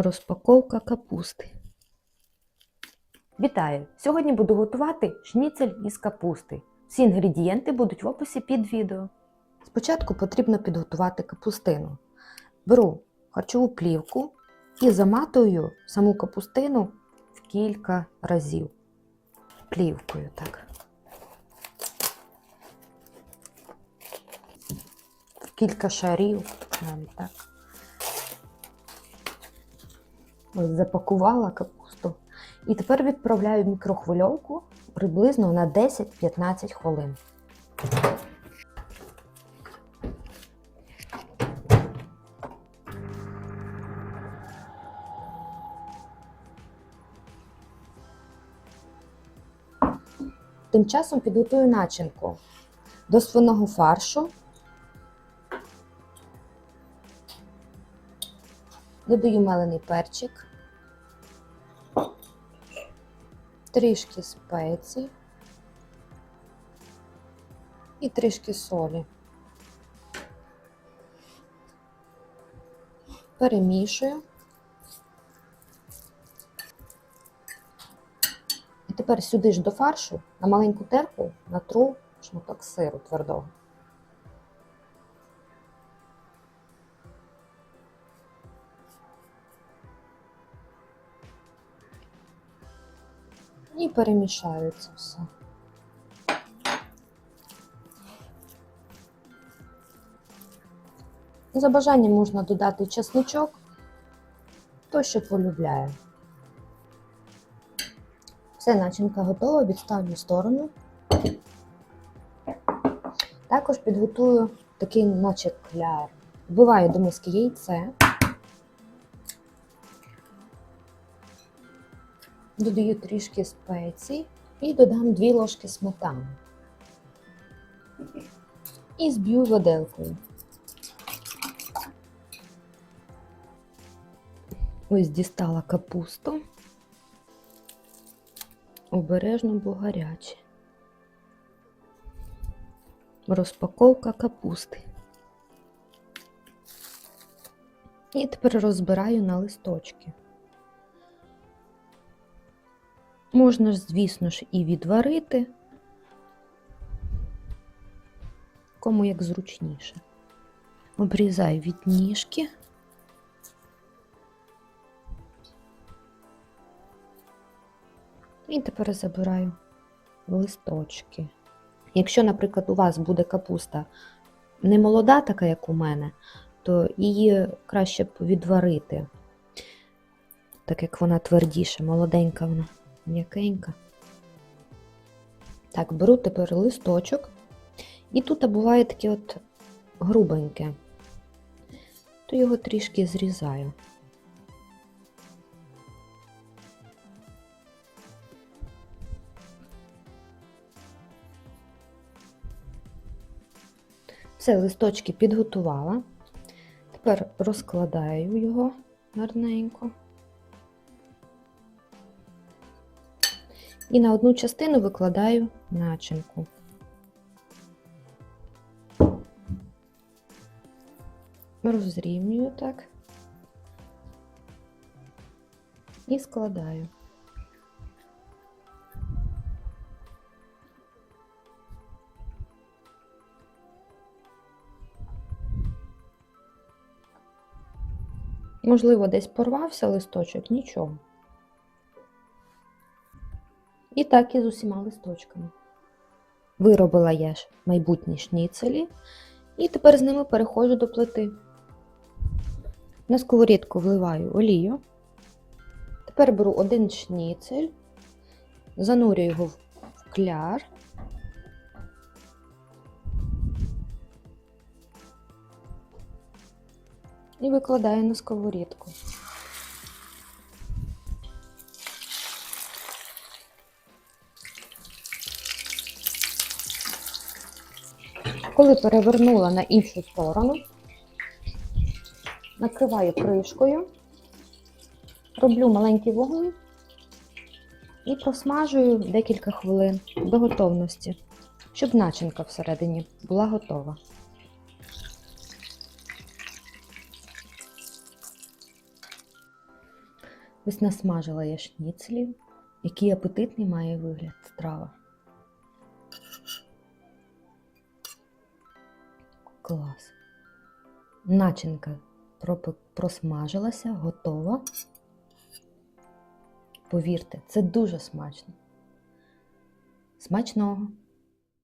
Розпаковка капусти. Вітаю! Сьогодні буду готувати шніцель із капусти. Всі інгредієнти будуть в описі під відео. Спочатку потрібно підготувати капустину. Беру харчову плівку і заматую саму капустину в кілька разів. Плівкою так. В кілька шарів, так. Запакувала капусту. І тепер відправляю мікрохвильовку приблизно на 10-15 хвилин. Тим часом підготую начинку до свиного фаршу. Додаю мелений перчик, трішки спецій і трішки солі. Перемішую. І тепер сюди ж до фаршу на маленьку терку натру шматок сиру твердого. І перемішаю це все. За бажанням можна додати чесничок, то, що полюбляє. Все, начинка готова, відставлю в сторону. Також підготую такий, наче кляр. Вбиваю до миски яйце. Додаю трішки спецій і додам 2 ложки сметани. І зб'ю виделкою. Ось дістала капусту. Обережно, бо гаряче. Розпаковка капусти. І тепер розбираю на листочки. Можна ж, звісно ж, і відварити, кому як зручніше. Обрізаю від ніжки. І тепер забираю листочки. Якщо, наприклад, у вас буде капуста не молода, така, як у мене, то її краще б відварити, так як вона твердіша, молоденька вона, м'якенька. Так, беру тепер листочок, і тут буває таке от грубеньке, то його трішки зрізаю. Все, листочки підготувала. Тепер розкладаю його гарненько. І на одну частину викладаю начинку. Розрівнюю так і складаю. Можливо, десь порвався листочок, нічого. І так і з усіма листочками. Виробила я ж майбутні шніцелі, і тепер з ними переходжу до плити. На сковорідку вливаю олію. Тепер беру один шніцель, занурюю його в кляр. І викладаю на сковорідку. Коли перевернула на іншу сторону, накриваю кришкою, роблю маленький вогонь і просмажую декілька хвилин до готовності, щоб начинка всередині була готова. Ось насмажила я шніцелів. Який апетитний має вигляд страва. Клас. Начинка просмажилася, готова. Повірте, це дуже смачно. Смачного!